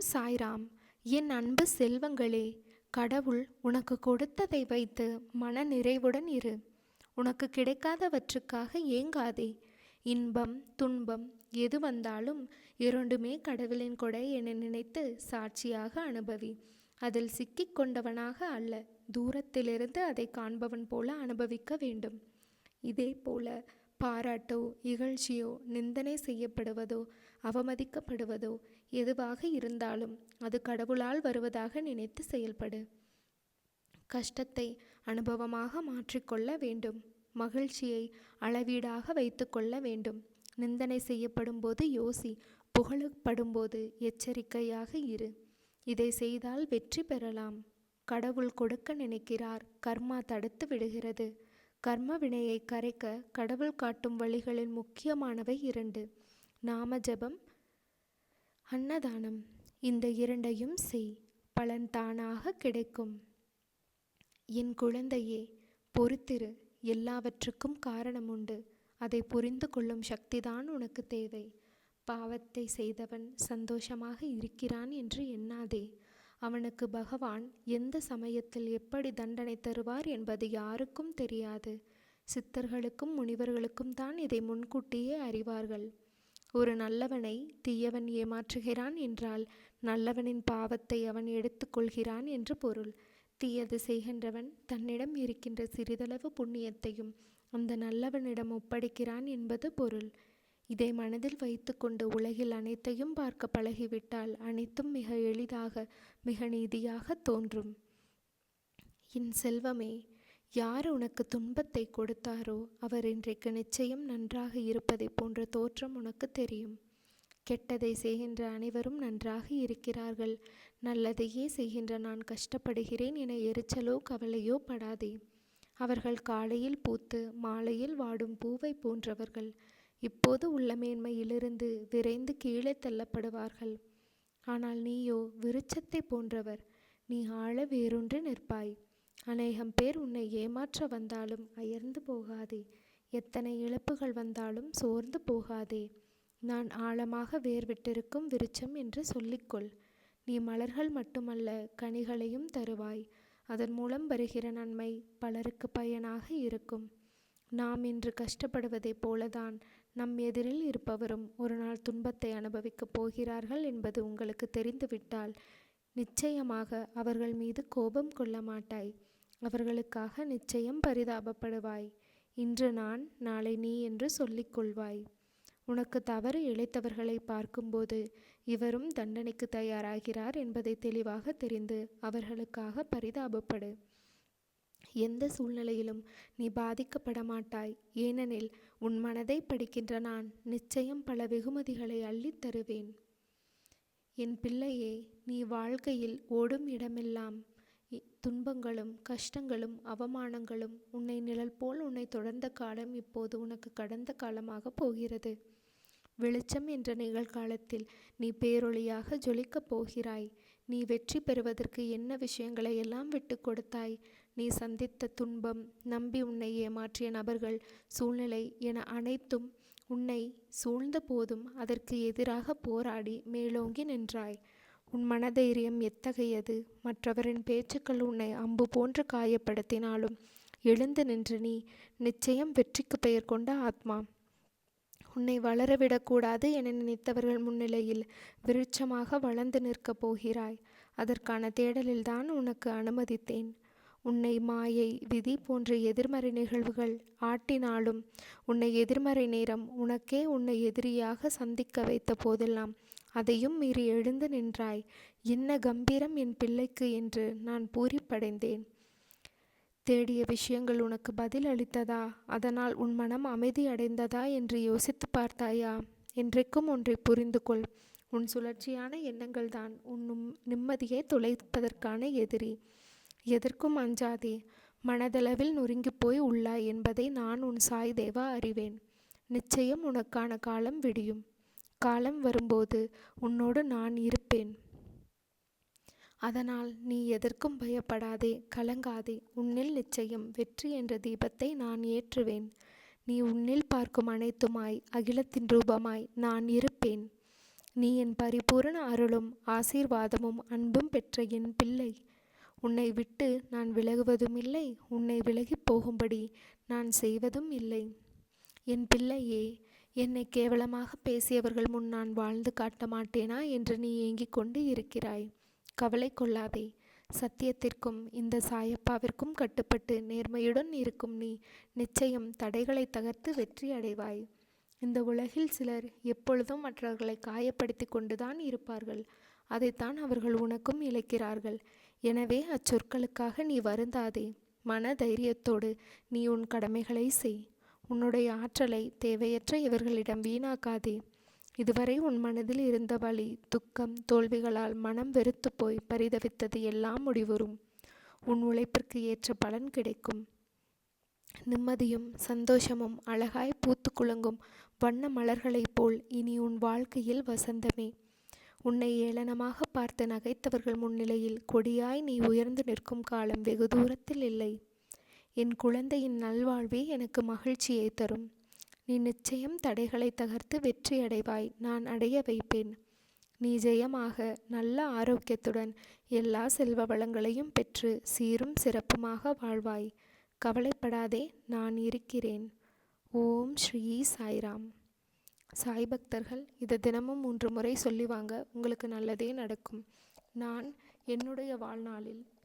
ஓம் சாய்ராம் என் அன்பு செல்வங்களே கடவுள் உனக்கு கொடுத்ததை வைத்து மன நிறைவுடன் இரு. உனக்கு கிடைக்காதவற்றுக்காக ஏங்காதே. இன்பம் துன்பம் எது வந்தாலும் இரண்டுமே கடவுளின் கொடை என நினைத்து சாட்சியாக அனுபவி. அதில் சிக்கிக் கொண்டவனாக அல்ல தூரத்திலிருந்து அதை காண்பவன் போல அனுபவிக்க வேண்டும். இதே போல பாராட்டோ இகழ்ச்சியோ நிந்தனை செய்யப்படுவதோ அவமதிக்கப்படுவதோ எதுவாக இருந்தாலும் அது கடவுளால் வருவதாக நினைத்து செயல்படு. கஷ்டத்தை அனுபவமாக மாற்றிக்கொள்ள வேண்டும். மகிழ்ச்சியை அளவீடாக வைத்துக்கொள்ள வேண்டும். நிந்தனை செய்யப்படும் போது யோசி புகழப்படும்போது எச்சரிக்கையாக இரு. இதை செய்தால் வெற்றி பெறலாம். கடவுள் கொடுக்க நினைக்கிறார் கர்மா தடுத்து விடுகிறது. கர்ம வினையை கரைக்க கடவுள் காட்டும் வழிகளில் முக்கியமானவை இரண்டு. நாம ஜபம் அன்னதானம். இந்த இரண்டையும் செய் பலன் தானாக கிடைக்கும். என் குழந்தையே பொறுத்திரு எல்லாவற்றுக்கும் காரணம் உண்டு அதை புரிந்து கொள்ளும் சக்திதான் உனக்கு தேவை. பாவத்தை செய்தவன் சந்தோஷமாக இருக்கிறான் என்று எண்ணாதே. அவனுக்கு பகவான் எந்த சமயத்தில் எப்படி தண்டனை தருவார் என்பது யாருக்கும் தெரியாது. சித்தர்களுக்கும் முனிவர்களுக்கும் தான் இதை முன்கூட்டியே அறிவார்கள். ஒரு நல்லவனை தீயவன் ஏமாற்றுகிறான் என்றால் நல்லவனின் பாவத்தை அவன் எடுத்துக்கொள்கிறான் என்று பொருள். தீயது செய்கின்றவன் தன்னிடம் இருக்கின்ற சிறிதளவு புண்ணியத்தையும் அந்த நல்லவனிடம் ஒப்படைக்கிறான் என்பது பொருள். இதை மனதில் வைத்துக்கொண்டு உலகில் அனைத்தையும் பார்க்க பழகிவிட்டால் அனைத்தும் மிக எளிதாக மிக நீதியாக தோன்றும். என் செல்வமே யார் உனக்கு துன்பத்தை கொடுத்தாரோ அவர் இன்றைக்கு நிச்சயம் நன்றாக இருப்பதை போன்ற தோற்றம் உனக்கு தெரியும். கெட்டதை செய்கின்ற அனைவரும் நன்றாக இருக்கிறார்கள். நல்லதையே செய்கின்ற நான் கஷ்டப்படுகிறேன் என எரிச்சலோ கவலையோ படாதே. அவர்கள் காலையில் பூத்து மாலையில் வாடும் பூவை போன்றவர்கள். இப்போது உள்ள மேன்மையிலிருந்து விரைந்து கீழே தள்ளப்படுவார்கள். ஆனால் நீயோ விருட்சத்தை போன்றவர். நீ ஆழ வேறொன்று நிற்பாய். அநேகம் பேர் உன்னை ஏமாற்ற வந்தாலும் அயர்ந்து போகாதே. எத்தனை இழப்புகள் வந்தாலும் சோர்ந்து போகாதே. நான் ஆழமாக வேர்விட்டிருக்கும் விருட்சம் என்று சொல்லிக்கொள். நீ மலர்கள் மட்டுமல்ல கனிகளையும் தருவாய். அதன் மூலம் வருகிற நன்மை பலருக்கு பயனாக இருக்கும். நாம் இன்று கஷ்டப்படுவதைப் போலதான் நம் எதிரில் இருப்பவரும் ஒரு நாள் துன்பத்தை அனுபவிக்கப் போகிறார்கள் என்பது உங்களுக்கு தெரிந்துவிட்டால் நிச்சயமாக அவர்கள் மீது கோபம் கொள்ள மாட்டாய். அவர்களுக்காக நிச்சயம் பரிதாபப்படுவாய். இன்று நான் நாளை நீ என்று சொல்லிக்கொள்வாய். உனக்கு தவறு இழைத்தவர்களை பார்க்கும்போது இவரும் தண்டனைக்கு தயாராகிறார் என்பதை தெளிவாக தெரிந்து அவர்களுக்காக பரிதாபப்படு. எந்த சூழ்நிலையிலும் நீ பாதிக்கப்பட மாட்டாய் ஏனெனில் உன் மனதை படிக்கின்ற நான் நிச்சயம் பல வெகுமதிகளை அள்ளித் தருவேன். என் பிள்ளையே நீ வாழ்க்கையில் ஓடும் இடமெல்லாம் துன்பங்களும் கஷ்டங்களும் அவமானங்களும் உன்னை நிழல் போல் உன்னை தொடர்ந்த காலம் இப்போது உனக்கு கடந்த காலமாக போகிறது. வெளிச்சம் என்ற நிகழ்காலத்தில் நீ பேரொளியாக ஜொலிக்கப் போகிறாய். நீ வெற்றி பெறுவதற்கு என்ன விஷயங்களை எல்லாம் விட்டு கொடுத்தாய்? நீ சந்தித்த துன்பம் நம்பி உன்னை ஏமாற்றிய நபர்கள் சூழ்நிலை என அனைத்தும் உன்னை சூழ்ந்த போதும் அதற்கு எதிராக போராடி மேலோங்கி நின்றாய். உன் மனதைரியம் எத்தகையது? மற்றவரின் பேச்சுக்கள் உன்னை அம்பு போன்று காயப்படுத்தினாலும் எழுந்து நின்று நீ நிச்சயம் வெற்றிக்கு பெயர் கொண்ட ஆத்மா. உன்னை வளரவிடக்கூடாது என நினைத்தவர்கள் முன்னிலையில் விருட்சமாக வளர்ந்து நிற்கப் போகிறாய். அதற்கான தேடலில்தான் உனக்கு அனுமதித்தேன். உன்னை மாயை விதி போன்ற எதிர்மறை நிகழ்வுகள் ஆட்டினாலும் உன்னை எதிர்மறை நேரம் உனக்கே உன்னை எதிரியாக சந்திக்க வைத்த போதெல்லாம் அதையும் மீறி எழுந்து நின்றாய். என்ன கம்பீரம் என் பிள்ளைக்கு என்று நான் பூரிப்படைந்தேன். தேடிய விஷயங்கள் உனக்கு பதில் அளித்ததா? அதனால் உன் மனம் அமைதி அடைந்ததா என்று யோசித்து பார்த்தாயா? என்றைக்கும் ஒன்றை புரிந்து கொள் உன் சுழற்சியான எண்ணங்கள் தான் உன் நிம்மதியை துளைப்பதற்கான எதிரி. எதற்கும் அஞ்சாதே. மனதளவில் நொறுங்கி போய் உள்ளாய் என்பதை நான் உன் சாய் தேவா அறிவேன். நிச்சயம் உனக்கான காலம் விடியும். காலம் வரும்போது உன்னோடு நான் இருப்பேன். அதனால் நீ எதற்கும் பயப்படாதே கலங்காதே. உன்னில் நிச்சயம் வெற்றி என்ற தீபத்தை நான் ஏற்றுவேன். நீ உன்னில் பார்க்கும் அனைத்துமாய் அகிலத்தின் ரூபமாய் நான் இருப்பேன். நீ என் பரிபூரண அருளும் ஆசீர்வாதமும் அன்பும் பெற்ற என் பிள்ளை. உன்னை விட்டு நான் விலகுவதும் இல்லை உன்னை விலகிப் போகும்படி நான் செய்வதும் இல்லை. என் பிள்ளையே என்னை கேவலமாக பேசியவர்கள் முன் நான் வாழ்ந்து காட்ட மாட்டேனா என்று நீ ஏங்கிக் கொண்டு இருக்கிறாய். கவலை கொள்ளாதே. சத்தியத்திற்கும் இந்த சாயப்பாவிற்கும் கட்டுப்பட்டு நேர்மையுடன் இருக்கும் நீ நிச்சயம் தடைகளை தகர்த்து வெற்றி அடைவாய். இந்த உலகில் சிலர் எப்பொழுதும் மற்றவர்களை காயப்படுத்தி கொண்டுதான் இருப்பார்கள். அதைத்தான் அவர்கள் உனக்கும் இழைக்கிறார்கள். எனவே அச்சொற்களுக்காக நீ வருந்தாதே. மன தைரியத்தோடு நீ உன் கடமைகளை செய். உன்னுடைய ஆற்றலை தேவையற்ற இவர்களிடம் வீணாக்காதே. இதுவரை உன் மனதில் இருந்த வலி துக்கம் தோல்விகளால் மனம் வெறுத்து போய் பரிதவித்தது எல்லாம் முடிவுறும். உன் உழைப்பிற்கு ஏற்ற பலன் கிடைக்கும். நிம்மதியும் சந்தோஷமும் அழகாய் பூத்து குலுங்கும் வண்ண மலர்களைப் போல் இனி உன் வாழ்க்கையில் வசந்தமே. உன்னை ஏளனமாக பார்த்து நகைத்தவர்கள் முன்னிலையில் கொடியாய் நீ உயர்ந்து நிற்கும் காலம் வெகு தூரத்தில் இல்லை. என் குழந்தையின் நல்வாழ்வே எனக்கு மகிழ்ச்சியை தரும். நீ நிச்சயம் தடைகளை தகர்த்து வெற்றி அடைவாய் நான் அடைய வைப்பேன். நீ ஜெயமாக நல்ல ஆரோக்கியத்துடன் எல்லா செல்வ வளங்களையும் பெற்று சீரும் சிறப்புமாக வாழ்வாய். கவலைப்படாதே நான் இருக்கிறேன். ஓம் ஸ்ரீ சாய்ராம். சாய் பக்தர்கள் இதை தினமும் மூன்று முறை சொல்லி வாங்க உங்களுக்கு நல்லதே நடக்கும். நான் என்னுடைய வாழ்நாளில்